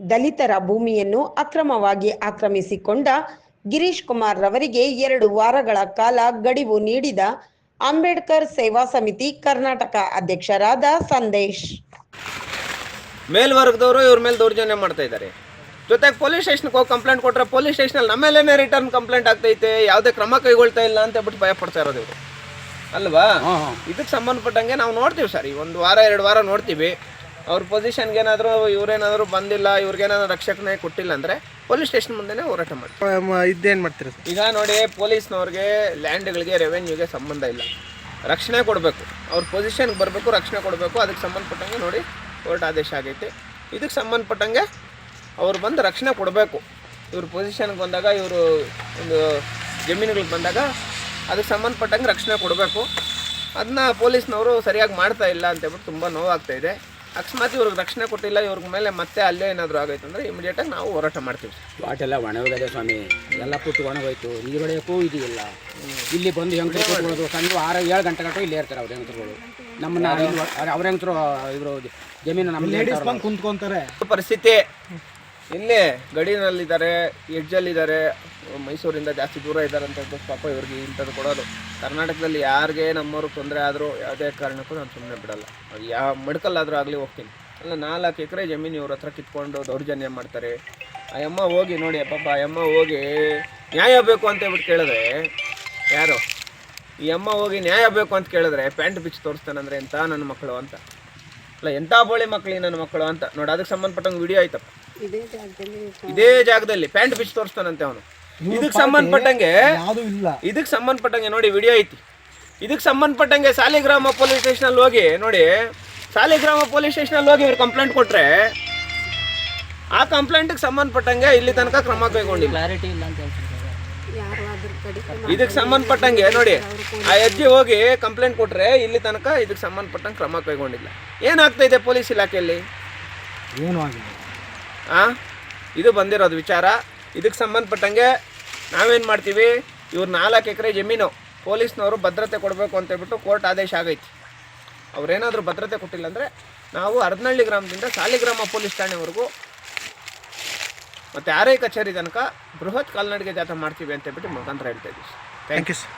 ದಲಿತರ ಭೂಮಿಯನ್ನು ಅಕ್ರಮವಾಗಿ ಆಕ್ರಮಿಸಿಕೊಂಡ ಗಿರೀಶ್ ಕುಮಾರ್ ರವರಿಗೆ ಎರಡು ವಾರಗಳ ಕಾಲ ಗಡಿವು ನೀಡಿದ ಅಂಬೇಡ್ಕರ್ ಸೇವಾ ಸಮಿತಿ ಕರ್ನಾಟಕ ಅಧ್ಯಕ್ಷರಾದ ಸಂದೇಶ್. ಮೇಲ್ವರ್ಗದವರು ಇವ್ರ ಮೇಲೆ ದೌರ್ಜನ್ಯ ಮಾಡ್ತಾ ಇದ್ದಾರೆ. ಜೊತೆಗೆ ಪೊಲೀಸ್ ಸ್ಟೇಷನ್ಗೆ ಹೋಗಿ ಕಂಪ್ಲೇಂಟ್ ಕೊಟ್ಟರೆ ಪೊಲೀಸ್ ಸ್ಟೇಷನಲ್ಲಿ ನಮ್ಮ ಮೇಲೇ ರಿಟರ್ನ್ ಕಂಪ್ಲೇಂಟ್ ಆಗ್ತೈತೆ ಯಾವುದೇ ಕ್ರಮ ಕೈಗೊಳ್ತಾ ಇಲ್ಲ ಅಂತ ಹೇಳ್ಬಿಟ್ಟು ಭಯ ಪಡ್ತಾ ಇರೋದು ಇವರು. ಅಲ್ವಾ? ಇದಕ್ಕೆ ಸಂಬಂಧಪಟ್ಟಂಗೆ ನಾವು ನೋಡ್ತೀವಿ ಸರ್ ಈ ಒಂದು ವಾರ ಎರಡು ವಾರ ನೋಡ್ತೀವಿ. ಅವ್ರ ಪೊಸಿಷನ್ಗೆ ಏನಾದರೂ ಇವ್ರೇನಾದರೂ ಬಂದಿಲ್ಲ ಇವ್ರಿಗೇನಾದ್ರು ರಕ್ಷಕನೇ ಕೊಟ್ಟಿಲ್ಲ ಅಂದರೆ ಪೊಲೀಸ್ ಸ್ಟೇಷನ್ ಮುಂದೆನೇ ಹೋರಾಟ ಮಾಡ್ತೀವಿ ಇದೇನು ಮಾಡ್ತೀರಾ ಈಗ ನೋಡಿ ಪೊಲೀಸ್ನವ್ರಿಗೆ ಲ್ಯಾಂಡ್ಗಳಿಗೆ ರೆವೆನ್ಯೂಗೆ ಸಂಬಂಧ ಇಲ್ಲ. ರಕ್ಷಣೆ ಕೊಡಬೇಕು. ಅವ್ರ ಪೊಸಿಷನ್ಗೆ ಬರಬೇಕು ರಕ್ಷಣೆ ಕೊಡಬೇಕು. ಅದಕ್ಕೆ ಸಂಬಂಧಪಟ್ಟಂಗೆ ನೋಡಿ ಕೋರ್ಟ್ ಆದೇಶ ಆಗೈತಿ. ಇದಕ್ಕೆ ಸಂಬಂಧಪಟ್ಟಂಗೆ ಅವ್ರು ಬಂದು ರಕ್ಷಣೆ ಕೊಡಬೇಕು. ಇವ್ರ ಪೊಸಿಷನ್ಗೆ ಬಂದಾಗ ಇವರು ಒಂದು ಜಮೀನುಗಳಿಗೆ ಬಂದಾಗ ಅದಕ್ಕೆ ಸಂಬಂಧಪಟ್ಟಂಗೆ ರಕ್ಷಣೆ ಕೊಡಬೇಕು. ಅದನ್ನ ಪೊಲೀಸ್ನವರು ಸರಿಯಾಗಿ ಮಾಡ್ತಾ ಇಲ್ಲ ಅಂತೇಳ್ಬಿಟ್ಟು ತುಂಬ ನೋವಾಗ್ತಾ ಇದೆ. ಅಕಸ್ಮಾತ್ ಇವ್ರಿಗೆ ರಕ್ಷಣೆ ಕೊಟ್ಟಿಲ್ಲ ಇವ್ರ ಮೇಲೆ ಮತ್ತೆ ಅಲ್ಲೇ ಏನಾದರೂ ಆಗೈತೆ ಅಂದರೆ ಇಮಿಡಿಯೇಟಾಗಿ ನಾವು ಹೋರಾಟ ಮಾಡ್ತೀವಿ. ಬಾಟೆಲ್ಲ ಒಣಗೋಗಿದೆ ಸ್ವಾಮಿ. ಎಲ್ಲ ಪುಟ್ಟು ಒಣಗೋಯ್ತು. ನೀರು ಹೊಡೆಯೋಕ್ಕೂ ಇದು ಇಲ್ಲ ಇಲ್ಲಿ ಬಂದು ಕೂತ್ಕೊಳ್ಳೋದು ಸಂಜೆ ಆರು ಏಳು ಗಂಟೆ ಗಂಟೆ ಇಲ್ಲೇ ಇರ್ತಾರೆ ಅವ್ರ ಹೆಂಗಸರುಗಳು. ನಮ್ಮನ್ನ ಅವ್ರ ಹೆಂಗಸರು ಇವರು ಜಮೀನು ನಮ್ಮ ಕುಂತ್ಕೊಂತಾರೆ. ಪರಿಸ್ಥಿತಿ. ಇಲ್ಲೇ ಗಡಿನಲ್ಲಿದ್ದಾರೆ ಎಡ್ಜಲ್ಲಿದ್ದಾರೆ ಮೈಸೂರಿಂದ ಜಾಸ್ತಿ ದೂರ ಇದ್ದಾರೆ ಅಂತ ಪಾಪ ಇವ್ರಿಗೆ ಇಂಥದ್ದು ಕೊಡೋದು. ಕರ್ನಾಟಕದಲ್ಲಿ ಯಾರಿಗೆ ನಮ್ಮವ್ರಿಗೆ ತೊಂದರೆ ಆದರೂ ಯಾವುದೇ ಕಾರಣಕ್ಕೂ ನಾನು ಸುಮ್ಮನೆ ಬಿಡಲ್ಲ. ಯಾವ ಮಡ್ಕಲ್ಲಾದರೂ ಆಗಲಿ ಹೋಗ್ತೀನಿ. ಅಲ್ಲ, ನಾಲ್ಕು ಎಕರೆ ಜಮೀನು ಇವ್ರ ಹತ್ರ ಕಿತ್ಕೊಂಡು ದೌರ್ಜನ್ಯ ಮಾಡ್ತಾರೆ. ಆ ಅಮ್ಮ ಹೋಗಿ ನೋಡಿ, ಪಾಪ ಆ ಅಮ್ಮ ಹೋಗಿ ನ್ಯಾಯ ಬೇಕು ಅಂತ ಹೇಳ್ಬಿಟ್ಟು ಕೇಳಿದ್ರೆ, ಯಾರು? ಈ ಅಮ್ಮ ಹೋಗಿ ನ್ಯಾಯ ಬೇಕು ಅಂತ ಕೇಳಿದ್ರೆ ಪ್ಯಾಂಟ್ ಬಿಚ್ಚಿ ತೋರಿಸ್ತಾನಂದ್ರೆ ಎಂಥ ನನ್ನ ಮಕ್ಕಳು ಅಂತ? ಅಲ್ಲ ಎಂಥ ಬೋಳಿ ಮಕ್ಕಳು ನನ್ನ ಮಕ್ಕಳು ಅಂತ? ನೋಡಿ, ಅದಕ್ಕೆ ಸಂಬಂಧಪಟ್ಟಂಗೆ ವಿಡಿಯೋ ಆಯ್ತಪ್ಪ. ಇದೇ ಜಾಗದಲ್ಲಿ ಪ್ಯಾಂಟ್ ಬಿಚ್ಚಿ ತೋರಿಸ್ತಾನಂತೆ ಅವನು. ಇದಕ್ಕೆ ಸಂಬಂಧಪಟ್ಟಂಗೆ ಇಲ್ಲ. ಇದಕ್ಕೆ ಸಂಬಂಧಪಟ್ಟಂಗೆ ನೋಡಿ ವಿಡಿಯೋ ಐತಿ. ಇದಕ್ಕೆ ಸಂಬಂಧಪಟ್ಟಂಗೆ ಸಾಲಿಗ್ರಾಮ ಪೊಲೀಸ್ ಸ್ಟೇಷನಲ್ಲಿ ಹೋಗಿ ನೋಡಿ ಸಾಲಿಗ್ರಾಮ ಪೊಲೀಸ್ ಸ್ಟೇಷನಲ್ಲಿ ಹೋಗಿ ಇವ್ರು ಕಂಪ್ಲೇಂಟ್ ಕೊಟ್ರೆ ಆ ಕಂಪ್ಲೇಂಟ್ಗೆ ಸಂಬಂಧಪಟ್ಟಂಗೆ ಇಲ್ಲಿ ತನಕ ಕ್ರಮ ಕೈಗೊಂಡಿಲ್ಲ. ಕ್ಲಾರಿಟಿ ಇಲ್ಲ ಅಂತ ಇದಕ್ಕೆ ಸಂಬಂಧಪಟ್ಟಂಗೆ ನೋಡಿ ಆ ಅಜ್ಜಿ ಹೋಗಿ ಕಂಪ್ಲೇಂಟ್ ಕೊಟ್ರೆ ಇಲ್ಲಿ ತನಕ ಇದಕ್ಕೆ ಸಂಬಂಧಪಟ್ಟಂಗೆ ಕ್ರಮ ಕೈಗೊಂಡಿಲ್ಲ. ಏನಾಗ್ತಾ ಇದೆ ಪೊಲೀಸ್ ಇಲಾಖೆಯಲ್ಲಿ? ಏನು ಆಗಿಲ್ಲ. ಆ ಇದು ಬಂದಿರೋದು ವಿಚಾರ. ಇದಕ್ಕೆ ಸಂಬಂಧಪಟ್ಟಂಗೆ ನಾವೇನು ಮಾಡ್ತೀವಿ? ಇವ್ರು ನಾಲ್ಕು ಎಕರೆ ಜಮೀನು ಪೊಲೀಸ್ನವರು ಭದ್ರತೆ ಕೊಡಬೇಕು ಅಂತ ಹೇಳ್ಬಿಟ್ಟು ಕೋರ್ಟ್ ಆದೇಶ ಆಗೈತಿ. ಅವ್ರೇನಾದರೂ ಭದ್ರತೆ ಕೊಟ್ಟಿಲ್ಲ ಅಂದರೆ ನಾವು ಅರ್ಧನಳ್ಳಿ ಗ್ರಾಮದಿಂದ ಸಾಲಿಗ್ರಾಮ ಪೊಲೀಸ್ ಠಾಣೆವರೆಗೂ ಮತ್ತು ಆರೈ ಕಚೇರಿ ತನಕ ಬೃಹತ್ ಕಾಲ್ನಡಿಗೆ ಜಾಥಾ ಮಾಡ್ತೀವಿ ಅಂತ ಹೇಳ್ಬಿಟ್ಟು ಮುಖಾಂತರ ಹೇಳ್ತಾ ಇದ್ದೀವಿ. Thank you sir